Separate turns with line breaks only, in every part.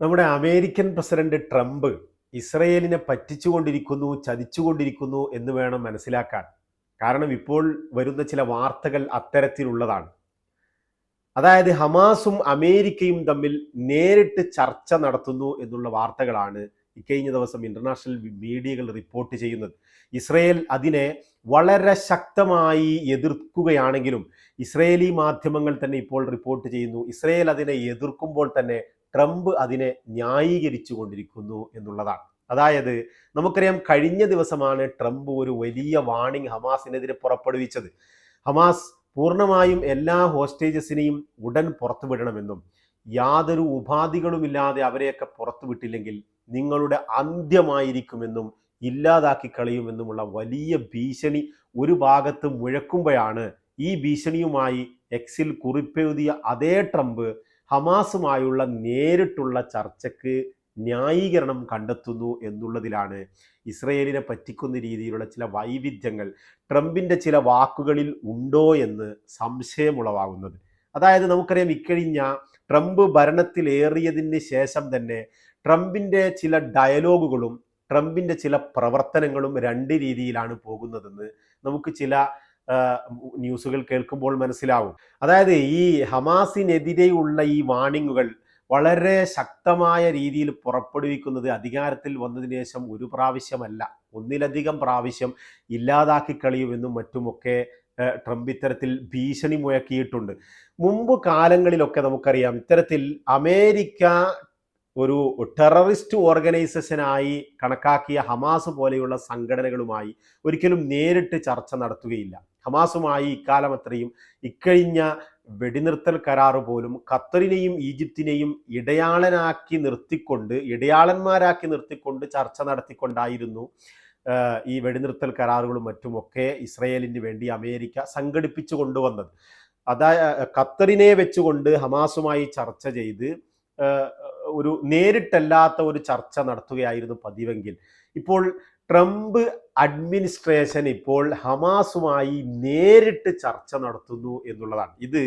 നമ്മുടെ American president Trump ഇസ്രയേലിനെ പറ്റിച്ചുകൊണ്ടിരിക്കുന്നു ചതിച്ചുകൊണ്ടിരിക്കുന്നു എന്ന് വേണം മനസ്സിലാക്കാൻ. കാരണം ഇപ്പോൾ വരുന്ന ചില വാർത്തകൾ അത്തരത്തിലുള്ളതാണ്. അതായത് ഹമാസും അമേരിക്കയും തമ്മിൽ നേരിട്ട് ചർച്ച നടത്തുന്നു എന്നുള്ള വാർത്തകളാണ് ഇക്കഴിഞ്ഞ ദിവസം ഇന്റർനാഷണൽ മീഡിയകൾ റിപ്പോർട്ട് ചെയ്യുന്നത്. ഇസ്രയേൽ അതിനെ വളരെ ശക്തമായി എതിർക്കുകയാണെങ്കിലും ഇസ്രയേലി മാധ്യമങ്ങൾ തന്നെ ഇപ്പോൾ റിപ്പോർട്ട് ചെയ്യുന്നു. ഇസ്രയേൽ അതിനെ എതിർക്കുമ്പോൾ തന്നെ ട്രംപ് അതിനെ ന്യായീകരിച്ചു കൊണ്ടിരിക്കുന്നു എന്നുള്ളതാണ്. അതായത് നമുക്കറിയാം കഴിഞ്ഞ ദിവസമാണ് ട്രംപ് ഒരു വലിയ വാണിംഗ് ഹമാസിനെതിരെ പുറപ്പെടുവിച്ചത്. ഹമാസ് പൂർണമായും എല്ലാ ഹോസ്റ്റേജസിനെയും ഉടൻ പുറത്തുവിടണമെന്നും യാതൊരു ഉപാധികളുമില്ലാതെ അവരെയൊക്കെ പുറത്തുവിട്ടില്ലെങ്കിൽ നിങ്ങളുടെ അന്ത്യമായിരിക്കുമെന്നും ഇല്ലാതാക്കി കളയുമെന്നുമുള്ള വലിയ ഭീഷണി ഒരു ഭാഗത്ത് മുഴക്കുമ്പോഴാണ് ഈ ഭീഷണിയുമായി എക്സിൽ കുറിപ്പെഴുതിയ അതേ ട്രംപ് ഹമാസുമായുള്ള നേരിട്ടുള്ള ചർച്ചയ്ക്ക് ന്യായീകരണം കണ്ടെത്തുന്നു എന്നുള്ളതിലാണ് ഇസ്രയേലിനെ പറ്റിക്കുന്ന രീതിയിലുള്ള ചില വൈവിധ്യങ്ങൾ ട്രംപിന്റെ ചില വാക്കുകളിൽ ഉണ്ടോ എന്ന് സംശയമുളവാകുന്നത്. അതായത് നമുക്കറിയാം ഇക്കഴിഞ്ഞ ട്രംപ് ഭരണത്തിലേറിയതിന് ശേഷം തന്നെ ട്രംപിന്റെ ചില ഡയലോഗുകളും ട്രംപിന്റെ ചില പ്രവർത്തനങ്ങളും രണ്ട് രീതിയിലാണ് പോകുന്നതെന്ന് നമുക്ക് ചില ന്യൂസുകൾ കേൾക്കുമ്പോൾ മനസ്സിലാവും. അതായത് ഈ ഹമാസിനെതിരെയുള്ള ഈ വാണിങ്ങുകൾ വളരെ ശക്തമായ രീതിയിൽ പുറപ്പെടുവിക്കുന്നത് അധികാരത്തിൽ വന്നതിന് ശേഷം ഒരു പ്രാവശ്യമല്ല. ഒന്നിലധികം പ്രാവശ്യം ഇല്ലാതാക്കി കളിയുമെന്നും മറ്റുമൊക്കെ ട്രംപ് ഇത്തരത്തിൽ ഭീഷണി മുഴക്കിയിട്ടുണ്ട്. മുമ്പ് കാലങ്ങളിലൊക്കെ നമുക്കറിയാം ഇത്തരത്തിൽ അമേരിക്ക ഒരു ടെററിസ്റ്റ് ഓർഗനൈസേഷനായി കണക്കാക്കിയ ഹമാസ് പോലെയുള്ള സംഘടനകളുമായി ഒരിക്കലും നേരിട്ട് ചർച്ച നടത്തുകയില്ല. ഹമാസുമായി ഇക്കാലം അത്രയും ഇക്കഴിഞ്ഞ വെടിനിർത്തൽ കരാർ പോലും ഖത്തറിനെയും ഈജിപ്തിനെയും ഇടയാളനാക്കി നിർത്തിക്കൊണ്ട് ഇടയാളന്മാരാക്കി നിർത്തിക്കൊണ്ട് ചർച്ച നടത്തിക്കൊണ്ടായിരുന്നു ഈ വെടിനിർത്തൽ കരാറുകളും മറ്റുമൊക്കെ ഇസ്രയേലിന് വേണ്ടി അമേരിക്ക സംഘടിപ്പിച്ചു കൊണ്ടുവന്നത്. അതായത് ഖത്തറിനെ വെച്ചുകൊണ്ട് ഹമാസുമായി ചർച്ച ചെയ്ത് ഒരു നേരിട്ടല്ലാത്ത ഒരു ചർച്ച നടത്തുകയായിരുന്നു പതിവെങ്കിൽ. ഇപ്പോൾ ട്രംപ് അഡ്മിനിസ്ട്രേഷൻ ഇപ്പോൾ ഹമാസുമായി നേരിട്ട് ചർച്ച നടത്തുന്നു എന്നുള്ളതാണ്. ഇത്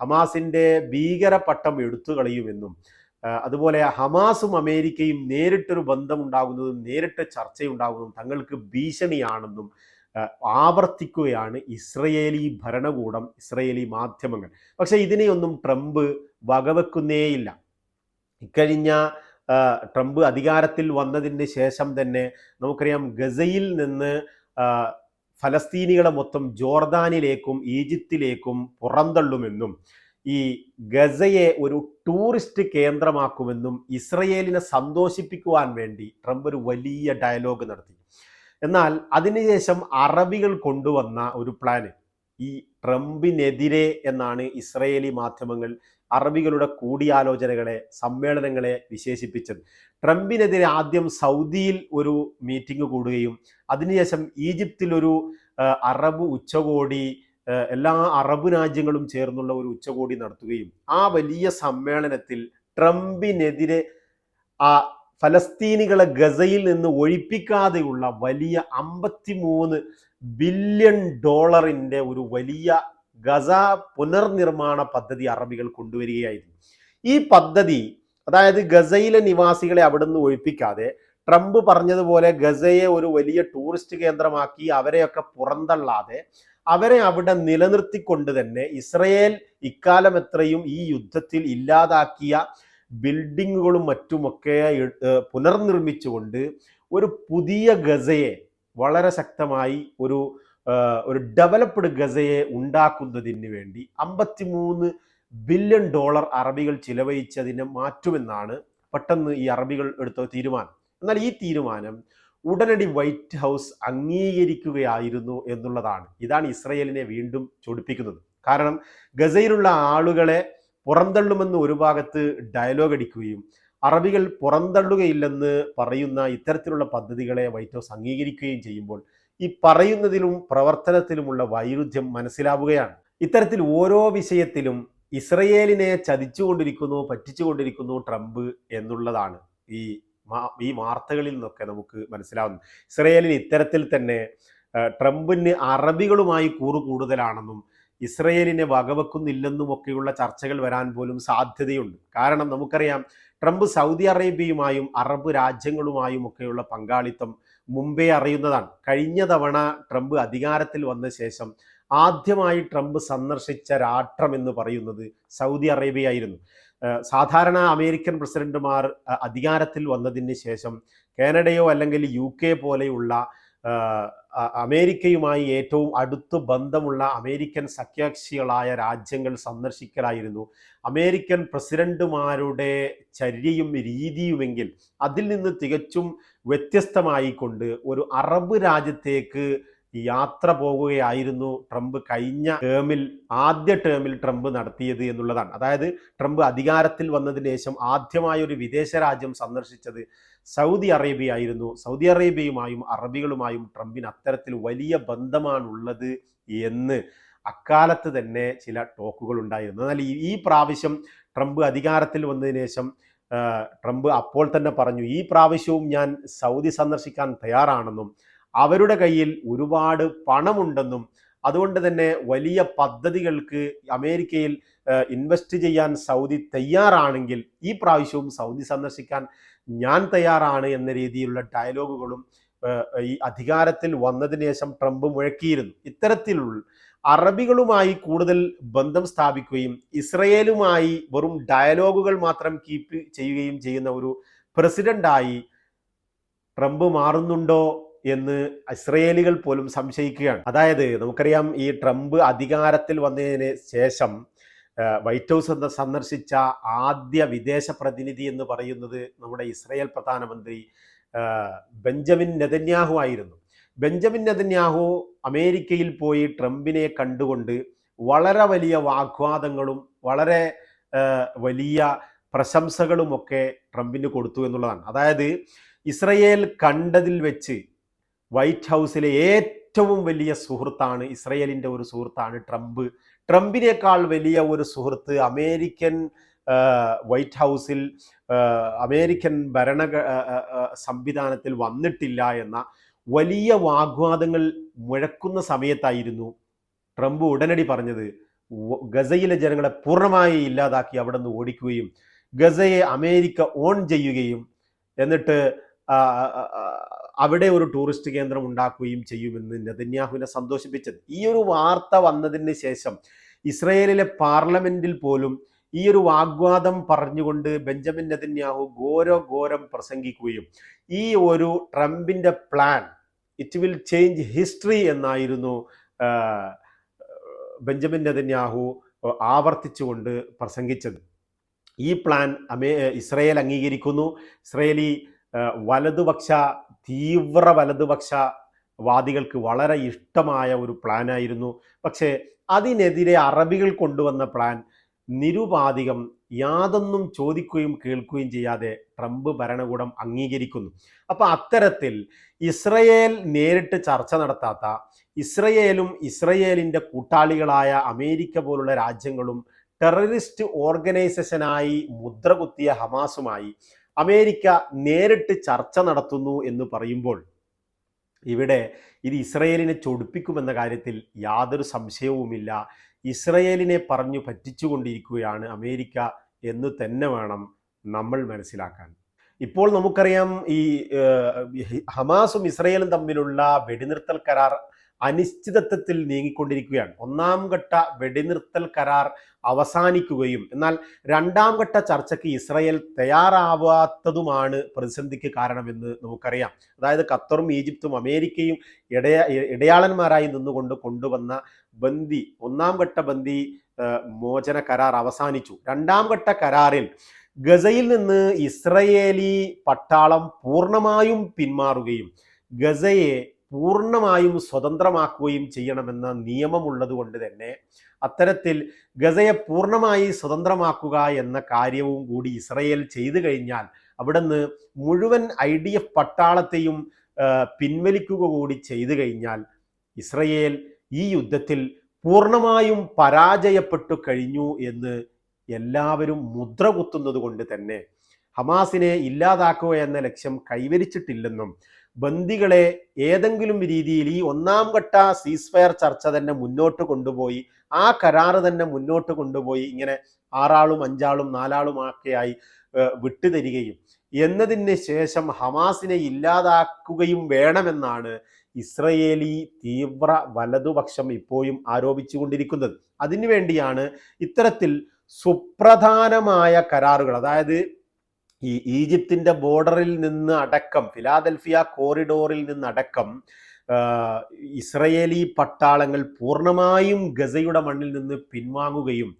ഹമാസിന്റെ ഭീകരപട്ടം എടുത്തു കളയുമെന്നും അതുപോലെ ഹമാസും അമേരിക്കയും നേരിട്ടൊരു ബന്ധമുണ്ടാകുന്നതും നേരിട്ട് ചർച്ചയുണ്ടാകുന്നതും തങ്ങൾക്ക് ഭീഷണിയാണെന്നും ആവർത്തിക്കുകയാണ് ഇസ്രയേലി ഭരണകൂടം ഇസ്രയേലി മാധ്യമങ്ങൾ. പക്ഷേ ഇതിനെയൊന്നും ട്രംപ് വകവെക്കുന്നേയില്ല. ഇക്കഴിഞ്ഞ ട്രംപ് അധികാരത്തിൽ വന്നതിന് ശേഷം തന്നെ നമുക്കറിയാം ഗസയിൽ നിന്ന് ഫലസ്തീനികളെ മൊത്തം ജോർദാനിലേക്കും ഈജിപ്തിലേക്കും പുറന്തള്ളുമെന്നും ഈ ഗസയെ ഒരു ടൂറിസ്റ്റ് കേന്ദ്രമാക്കുമെന്നും ഇസ്രയേലിനെ സന്തോഷിപ്പിക്കുവാൻ വേണ്ടി ട്രംപ് ഒരു വലിയ ഡയലോഗ് നടത്തി. എന്നാൽ അതിനുശേഷം അറബികൾ കൊണ്ടുവന്ന ഒരു പ്ലാന് ഈ ട്രംപിനെതിരെ എന്നാണ് ഇസ്രയേലി മാധ്യമങ്ങൾ അറബികളുടെ കൂടിയാലോചനകളെ സമ്മേളനങ്ങളെ വിശേഷിപ്പിച്ചത്. ട്രംപിനെതിരെ ആദ്യം സൗദിയിൽ ഒരു മീറ്റിംഗ് കൂടുകയും അതിനുശേഷം ഈജിപ്തിൽ ഒരു അറബ് ഉച്ചകോടി എല്ലാ അറബ് രാജ്യങ്ങളും ചേർന്നുള്ള ഒരു ഉച്ചകോടി നടത്തുകയും ആ വലിയ സമ്മേളനത്തിൽ ട്രംപിനെതിരെ ആ ഫലസ്തീനികളെ ഗസയിൽ നിന്ന് ഒഴിപ്പിക്കാതെയുള്ള വലിയ അമ്പത്തിമൂന്ന് ബില്യൺ ഡോളറിന്റെ ഒരു വലിയ ഗസ പുനർനിർമ്മാണ പദ്ധതി അറബികൾ കൊണ്ടുവരികയായിരുന്നു. ഈ പദ്ധതി അതായത് ഗസയിലെ നിവാസികളെ അവിടെ നിന്ന് ഒഴിപ്പിക്കാതെ ട്രംപ് പറഞ്ഞതുപോലെ ഗസയെ ഒരു വലിയ ടൂറിസ്റ്റ് കേന്ദ്രമാക്കി അവരെയൊക്കെ പുറന്തള്ളാതെ അവരെ അവിടെ നിലനിർത്തിക്കൊണ്ട് തന്നെ ഇസ്രയേൽ ഇക്കാലം എത്രയും ഈ യുദ്ധത്തിൽ ഇല്ലാതാക്കിയ ബിൽഡിങ്ങുകളും മറ്റുമൊക്കെ പുനർനിർമ്മിച്ചുകൊണ്ട് ഒരു പുതിയ ഗസയെ വളരെ ശക്തമായി ഒരു ഒരു ഡെവലപ്ഡ് ഗസയെ ഉണ്ടാക്കുന്നതിന് വേണ്ടി അമ്പത്തിമൂന്ന് ബില്യൺ ഡോളർ അറബികൾ ചിലവഴിച്ചതിനെ മാറ്റുമെന്നാണ് പെട്ടെന്ന് ഈ അറബികൾ എടുത്ത തീരുമാനം. എന്നാൽ ഈ തീരുമാനം ഉടനടി വൈറ്റ് ഹൗസ് അംഗീകരിക്കുകയായിരുന്നു എന്നുള്ളതാണ്. ഇതാണ് ഇസ്രയേലിനെ വീണ്ടും ചൊടിപ്പിക്കുന്നത്. കാരണം ഗസയിലുള്ള ആളുകളെ പുറന്തള്ളുമെന്ന് ഒരു ഭാഗത്ത് ഡയലോഗ് അടിക്കുകയും അറബികൾ പുറന്തള്ളുകയില്ലെന്ന് പറയുന്ന ഇത്തരത്തിലുള്ള പദ്ധതികളെ വൈറ്റ് ഹൗസ് അംഗീകരിക്കുകയും ചെയ്യുമ്പോൾ ഈ പറയുന്നതിലും പ്രവർത്തനത്തിലുമുള്ള വൈരുദ്ധ്യം മനസ്സിലാവുകയാണ്. ഇത്തരത്തിൽ ഓരോ വിഷയത്തിലും ഇസ്രയേലിനെ ചതിച്ചുകൊണ്ടിരിക്കുന്നു പറ്റിച്ചുകൊണ്ടിരിക്കുന്നു ട്രംപ് എന്നുള്ളതാണ് ഈ ഈ വാർത്തകളിൽ നിന്നൊക്കെ നമുക്ക് മനസ്സിലാവുന്നു ഇസ്രയേലിന് ഇത്തരത്തിൽ തന്നെ ട്രംപിന് അറബികളുമായി കൂറു കൂടുതലാണെന്നും ഇസ്രയേലിനെ വകവെക്കുന്നില്ലെന്നും ഒക്കെയുള്ള ചർച്ചകൾ വരാൻ പോലും സാധ്യതയുണ്ട്. കാരണം നമുക്കറിയാം ട്രംപ് സൗദി അറേബ്യയുമായും അറബ് രാജ്യങ്ങളുമായും ഒക്കെയുള്ള പങ്കാളിത്തം മുമ്പേ അറിയുന്നതാണ്. കഴിഞ്ഞ തവണ ട്രംപ് അധികാരത്തിൽ വന്ന ശേഷം ആദ്യമായി ട്രംപ് സന്ദർശിച്ച രാഷ്ട്രം എന്ന് പറയുന്നത് സൗദി അറേബ്യ ആയിരുന്നു സാധാരണ അമേരിക്കൻ പ്രസിഡന്റുമാർ അധികാരത്തിൽ വന്നതിന് ശേഷം കാനഡയോ അല്ലെങ്കിൽ യു കെ പോലെയുള്ള അമേരിക്കയുമായി ഏറ്റവും അടുത്ത് ബന്ധമുള്ള അമേരിക്കൻ സഖ്യകക്ഷികളായ രാജ്യങ്ങൾ സന്ദർശിക്കലായിരുന്നു. അമേരിക്കൻ പ്രസിഡന്റുമാരുടെ ചര്യയും രീതിയുമെങ്കിൽ അതിൽ നിന്ന് തികച്ചും വ്യത്യസ്തമായിക്കൊണ്ട് ഒരു അറബ് രാജ്യത്തേക്ക് യാത്ര പോകുകയായിരുന്നു ട്രംപ് കഴിഞ്ഞ ടേമിൽ ആദ്യ ടേമിൽ ട്രംപ് നടത്തിയത് എന്നുള്ളതാണ്. അതായത് ട്രംപ് അധികാരത്തിൽ വന്നതിന് ശേഷം ആദ്യമായ ഒരു വിദേശ രാജ്യം സന്ദർശിച്ചത് സൗദി അറേബ്യ ആയിരുന്നു സൗദി അറേബ്യയുമായും അറബികളുമായും ട്രംപിന് അത്തരത്തിൽ വലിയ ബന്ധമാണുള്ളത് എന്ന് അക്കാലത്ത് തന്നെ ചില ടോക്കുകൾ ഉണ്ടായിരുന്നു. എന്നാൽ ഈ പ്രാവശ്യം ട്രംപ് അധികാരത്തിൽ വന്നതിന് ശേഷം ട്രംപ് അപ്പോൾ തന്നെ പറഞ്ഞു ഈ പ്രാവശ്യവും ഞാൻ സൗദി സന്ദർശിക്കാൻ തയ്യാറാണെന്നും അവരുടെ കയ്യിൽ ഒരുപാട് പണമുണ്ടെന്നും അതുകൊണ്ട് തന്നെ വലിയ പദ്ധതികൾക്ക് അമേരിക്കയിൽ ഇൻവെസ്റ്റ് ചെയ്യാൻ സൗദി തയ്യാറാണെങ്കിൽ ഈ പ്രാവശ്യവും സൗദി സന്ദർശിക്കാൻ ഞാൻ തയ്യാറാണ് എന്ന രീതിയിലുള്ള ഡയലോഗുകളും ഈ അധികാരത്തിൽ വന്നതിന് ശേഷം ട്രംപ് മുഴക്കിയിരുന്നു. ഇത്തരത്തിലുള്ള അറബികളുമായി കൂടുതൽ ബന്ധം സ്ഥാപിക്കുകയും ഇസ്രയേലുമായി വെറും ഡയലോഗുകൾ മാത്രം കീപ്പ് ചെയ്യുകയും ചെയ്യുന്ന ഒരു പ്രസിഡന്റായി ട്രംപ് മാറുന്നുണ്ടോ? എന്ന് ഇസ്രയേലികൾ പോലും സംശയിക്കുകയാണ്. അതായത് നമുക്കറിയാം ഈ ട്രംപ് അധികാരത്തിൽ വന്നതിന് ശേഷം വൈറ്റ് ഹൗസ് സന്ദർശിച്ച ആദ്യ വിദേശ പ്രതിനിധി എന്ന് പറയുന്നത് നമ്മുടെ ഇസ്രയേൽ പ്രധാനമന്ത്രി ബെഞ്ചമിൻ നെതന്യാഹു ആയിരുന്നു. ബെഞ്ചമിൻ നെതന്യാഹു അമേരിക്കയിൽ പോയി ട്രംപിനെ കണ്ടുകൊണ്ട് വളരെ വലിയ വാഗ്വാദങ്ങളും വളരെ വലിയ പ്രശംസകളുമൊക്കെ ട്രംപിന് കൊടുത്തു എന്നുള്ളതാണ്. അതായത് ഇസ്രയേൽ കണ്ടതിൽ വെച്ച് വൈറ്റ് ഹൗസിലെ ഏറ്റവും വലിയ സുഹൃത്താണ് ഇസ്രയേലിന്റെ ഒരു സുഹൃത്താണ് ട്രംപ്. ട്രംപിനേക്കാൾ വലിയ ഒരു സുഹൃത്ത് അമേരിക്കൻ വൈറ്റ് ഹൗസിൽ അമേരിക്കൻ ഭരണ സംവിധാനത്തിൽ വന്നിട്ടില്ല എന്ന വലിയ വാഗ്വാദങ്ങൾ മുഴക്കുന്ന സമയത്തായിരുന്നു ട്രംപ് ഉടനടി പറഞ്ഞത്. ഗസയിലെ ജനങ്ങളെ പൂർണമായി ഇല്ലാതാക്കി അവിടെ നിന്ന് ഓടിക്കുകയും ഗസയെ അമേരിക്ക ഓൺ ചെയ്യുകയും. എന്നിട്ട് അവിടെ ഒരു ടൂറിസ്റ്റ് കേന്ദ്രം ഉണ്ടാക്കുകയും ചെയ്യുമെന്ന് നെതന്യാഹുവിനെ സന്തോഷിപ്പിച്ചത്. ഈ ഒരു വാർത്ത വന്നതിന് ശേഷം ഇസ്രയേലിലെ പാർലമെന്റിൽ പോലും ഈ ഒരു വാഗ്വാദം പറഞ്ഞുകൊണ്ട് ബെഞ്ചമിൻ നെതന്യാഹു ഘോര ഘോരം പ്രസംഗിക്കുകയും ഈ ഒരു ട്രംപിന്റെ plan it will change history എന്നായിരുന്നു ബെഞ്ചമിൻ നെതന്യാഹു ആവർത്തിച്ചുകൊണ്ട് പ്രസംഗിച്ചത്. ഈ പ്ലാൻ അമേ ഇസ്രയേൽ അംഗീകരിക്കുന്നു. ഇസ്രയേലി വലതുപക്ഷ തീവ്ര വലതുപക്ഷ വാദികൾക്ക് വളരെ ഇഷ്ടമായ ഒരു പ്ലാനായിരുന്നു പക്ഷേ അതിനെതിരെ അറബികൾ കൊണ്ടുവന്ന പ്ലാൻ നിരുപാധികം യാതൊന്നും ചോദിക്കുകയും കേൾക്കുകയും ചെയ്യാതെ ട്രംപ് ഭരണകൂടം അംഗീകരിക്കുന്നു. അപ്പോൾ അത്തരത്തിൽ ഇസ്രയേൽ നേരിട്ട് ചർച്ച നടത്താത്ത ഇസ്രയേലും ഇസ്രയേലിന്റെ കൂട്ടാളികളായ അമേരിക്ക പോലുള്ള രാജ്യങ്ങളും ടെററിസ്റ്റ് ഓർഗനൈസേഷനായി മുദ്ര കുത്തിയ ഹമാസുമായി അമേരിക്ക നേരിട്ട് ചർച്ച നടത്തുന്നു എന്ന് പറയുമ്പോൾ ഇവിടെ ഇത് ഇസ്രയേലിനെ ചൊടിപ്പിക്കുമെന്ന കാര്യത്തിൽ യാതൊരു സംശയവുമില്ല. ഇസ്രയേലിനെ പറഞ്ഞു പറ്റിച്ചുകൊണ്ടിരിക്കുകയാണ് അമേരിക്ക എന്ന് തന്നെ വേണം നമ്മൾ മനസ്സിലാക്കാൻ. ഇപ്പോൾ നമുക്കറിയാം ഈ ഹമാസും ഇസ്രയേലും തമ്മിലുള്ള വെടിനിർത്തൽ കരാർ അനിശ്ചിതത്വത്തിൽ നീങ്ങിക്കൊണ്ടിരിക്കുകയാണ്. ഒന്നാം ഘട്ട വെടിനിർത്തൽ കരാർ അവസാനിക്കുകയും എന്നാൽ രണ്ടാം ഘട്ട ചർച്ചയ്ക്ക് ഇസ്രയേൽ തയ്യാറാവാത്തതുമാണ് പ്രതിസന്ധിക്ക് കാരണമെന്ന് നമുക്കറിയാം. അതായത് ഖത്തറും ഈജിപ്തും അമേരിക്കയും ഇടയ ഇടയാളന്മാരായി നിന്നുകൊണ്ട് കൊണ്ടുവന്ന ബന്ദി ഒന്നാം ഘട്ട ബന്ദി മോചന കരാർ അവസാനിച്ചു. രണ്ടാം ഘട്ട കരാറിൽ ഗസയിൽ നിന്ന് ഇസ്രയേലി പട്ടാളം പൂർണമായും പിന്മാറുകയും ഗസയെ പൂർണമായും സ്വതന്ത്രമാക്കുകയും ചെയ്യണമെന്ന നിയമമുള്ളത് കൊണ്ട് തന്നെ അത്തരത്തിൽ ഗസയെ പൂർണമായി സ്വതന്ത്രമാക്കുക എന്ന കാര്യവും കൂടി ഇസ്രയേൽ ചെയ്തു കഴിഞ്ഞാൽ അവിടുന്ന് മുഴുവൻ ഐ ഡി എഫ് പട്ടാളത്തെയും പിൻവലിക്കുക കൂടി ചെയ്തു കഴിഞ്ഞാൽ ഇസ്രയേൽ ഈ യുദ്ധത്തിൽ പൂർണമായും പരാജയപ്പെട്ടു കഴിഞ്ഞു എന്ന് എല്ലാവരും മുദ്ര കുത്തുന്നത് കൊണ്ട് തന്നെ ഹമാസിനെ ഇല്ലാതാക്കുക എന്ന ലക്ഷ്യം കൈവരിച്ചിട്ടില്ലെന്നും ബന്ദികളെ ഏതെങ്കിലും രീതിയിൽ ഈ ഒന്നാം ഘട്ട സീസ്ഫയർ ചർച്ച തന്നെ മുന്നോട്ട് കൊണ്ടുപോയി ആ കരാറ് തന്നെ മുന്നോട്ട് കൊണ്ടുപോയി ഇങ്ങനെ ആറാളും അഞ്ചാളും നാലാളും ഏഹ്, വിട്ടുതരികയും എന്നതിന് ശേഷം ഹമാസിനെ ഇല്ലാതാക്കുകയും വേണമെന്നാണ് ഇസ്രയേലി തീവ്ര വലതുപക്ഷം ഇപ്പോഴും ആരോപിച്ചുകൊണ്ടിരിക്കുന്നത് അതിനുവേണ്ടിയാണ് ഇത്തരത്തിൽ സുപ്രധാനമായ കരാറുകൾ അതായത് ഈ ഈജിപ്തിന്റെ ബോർഡറിൽ നിന്ന് അടക്കം ഫിലാദൽഫിയ കോറിഡോറിൽ നിന്നടക്കം ഇസ്രയേലി പട്ടാളങ്ങൾ പൂർണമായും ഗസയുടെ മണ്ണിൽ നിന്ന് പിൻവാങ്ങുകയും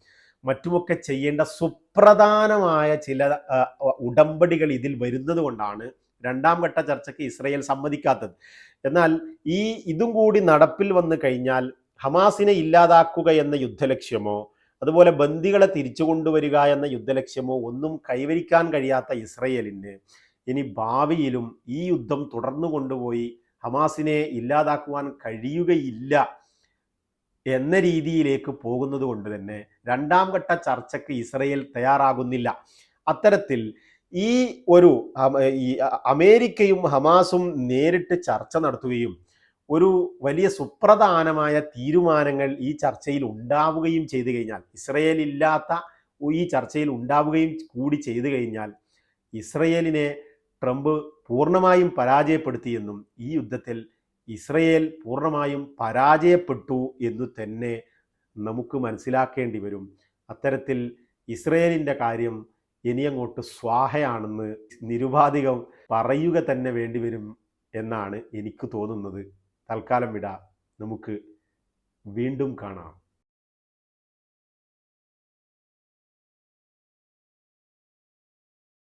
മറ്റുമൊക്കെ ചെയ്യേണ്ട സുപ്രധാനമായ ചില ഉടമ്പടികൾ ഇതിൽ വരുന്നത് കൊണ്ടാണ് രണ്ടാം ഘട്ട ചർച്ചയ്ക്ക് ഇസ്രയേൽ സമ്മതിക്കാത്തത്. എന്നാൽ ഈ ഇതും കൂടി നടപ്പിൽ വന്നു കഴിഞ്ഞാൽ ഹമാസിനെ ഇല്ലാതാക്കുക എന്ന യുദ്ധലക്ഷ്യമോ അതുപോലെ ബന്ദികളെ തിരിച്ചു കൊണ്ടുവരിക എന്ന യുദ്ധലക്ഷ്യമോ ഒന്നും കൈവരിക്കാൻ കഴിയാത്ത ഇസ്രയേലിന് ഇനി ഭാവിയിലും ഈ യുദ്ധം തുടർന്നു കൊണ്ടുപോയി ഹമാസിനെ ഇല്ലാതാക്കുവാൻ കഴിയുകയില്ല എന്ന രീതിയിലേക്ക് പോകുന്നത് കൊണ്ട് തന്നെ രണ്ടാം ഘട്ട ചർച്ചയ്ക്ക് ഇസ്രയേൽ തയ്യാറാകുന്നില്ല. അത്തരത്തിൽ ഈ ഒരു അമേരിക്കയും ഹമാസും നേരിട്ട് ചർച്ച നടത്തുകയും ഒരു വലിയ സുപ്രധാനമായ തീരുമാനങ്ങൾ ഈ ചർച്ചയിൽ ഉണ്ടാവുകയും ചെയ്തു കഴിഞ്ഞാൽ ഇസ്രയേൽ ഇല്ലാത്ത ഈ ചർച്ചയിൽ ഉണ്ടാവുകയും കൂടി ചെയ്തു കഴിഞ്ഞാൽ ഇസ്രയേലിനെ ട്രംപ് പൂർണമായും പരാജയപ്പെടുത്തിയെന്നും ഈ യുദ്ധത്തിൽ ഇസ്രയേൽ പൂർണമായും പരാജയപ്പെട്ടു എന്ന് തന്നെ നമുക്ക് മനസ്സിലാക്കേണ്ടി വരും. അത്തരത്തിൽ ഇസ്രയേലിന്റെ കാര്യം ഇനിയങ്ങോട്ട് സ്വാഹയാണെന്ന് നിരുപാധികം പറയുക തന്നെ വേണ്ടിവരും എന്നാണ് എനിക്ക് തോന്നുന്നത്. തൽക്കാലം വിട. നമുക്ക് വീണ്ടും കാണാം.